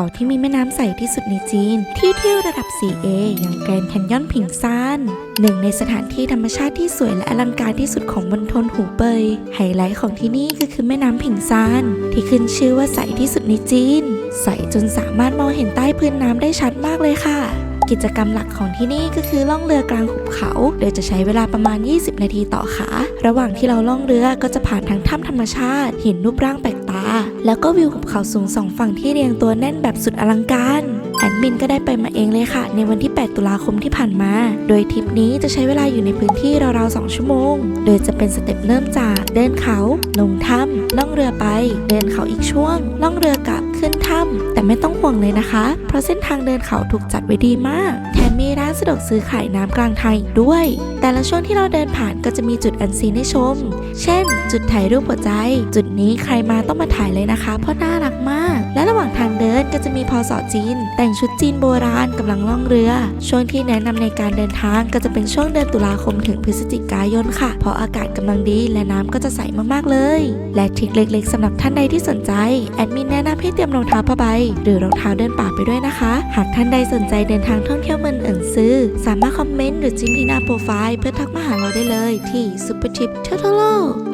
เขาที่มีแม่น้ำใสที่สุดในจีน ที่เที่ยวระดับ 4A อย่างแกรนด์แคนยอนผิงซานหนึ่งในสถานที่ธรรมชาติที่สวยและอลังการที่สุดของมณฑลหูเบยไฮไลท์ของที่นี่ก็คือแม่น้ำผิงซาน ที่ขึ้นชื่อว่าใสที่สุดในจีน ใสจนสามารถมองเห็นใต้พื้นน้ำได้ชัดมากเลยค่ะกิจกรรมหลักของที่นี่ก็คือล่องเรือกลางหุบเขา โดยจะใช้เวลาประมาณ 20 นาทีต่อขา ระหว่างที่เราล่องเรือก็จะผ่านทั้งถ้ำธรรมชาติเห็นรูปร่างแปลก แล้วก็วิวหุบเขาสูงสองฝั่งที่เรียงตัวแน่นแบบสุดอลังการแอดมินก็ได้ไปมาเองเลยค่ะ ในวันที่ 8 ตุลาคมที่ผ่านมา โดยทริปนี้จะใช้เวลาอยู่ในพื้นที่ราวๆ 2 ชั่วโมง โดยจะเป็นสเต็ปเริ่มจากเดินเขา ลงถ้ำล่องเรือไป เดินเขาอีกช่วง ล่องเรือกลับขึ้นถ้ำแต่ไม่ต้องห่วงเลยนะคะ เพราะเส้นทางเดินเขาถูกจัดไว้ดีมาก แถมมีร้านสะดวกซื้อขายน้ำกลางทางอีกด้วย แต่ละช่วงที่เราเดินผ่านก็จะมีจุดอันซีนให้ชม เช่น จุดถ่ายรูปหัวใจ จุดนี้ใครมาต้องมาถ่ายเลยนะคะ เพราะน่ารักมาก และระหว่างทางเดินก็จะมีพอสอจีน แต่งชุดจีนโบราณกำลังล่องเรือ ช่วงที่แนะนำในการเดินทางก็จะเป็นช่วงเดือนตุลาคมถึงพฤศจิกายนค่ะ เพราะอากาศกำลังดีและน้ำก็จะใสมากๆเลย และทริคเล็กๆสำหรับท่านใดที่สนใจแอดมินแนะนำให้เตรียมรองเท้าผ้าใบหรือรองเท้าเดินป่าไปด้วยนะคะ หากท่านใดสนใจเดินทางท่องเที่ยวเมืองเอิงซื้อสามารถคอมเมนต์หรือจิ้มที่หน้าโปรไฟล์เพื่อทักมาหาเราได้เลยที่ Super Tip t u t o r o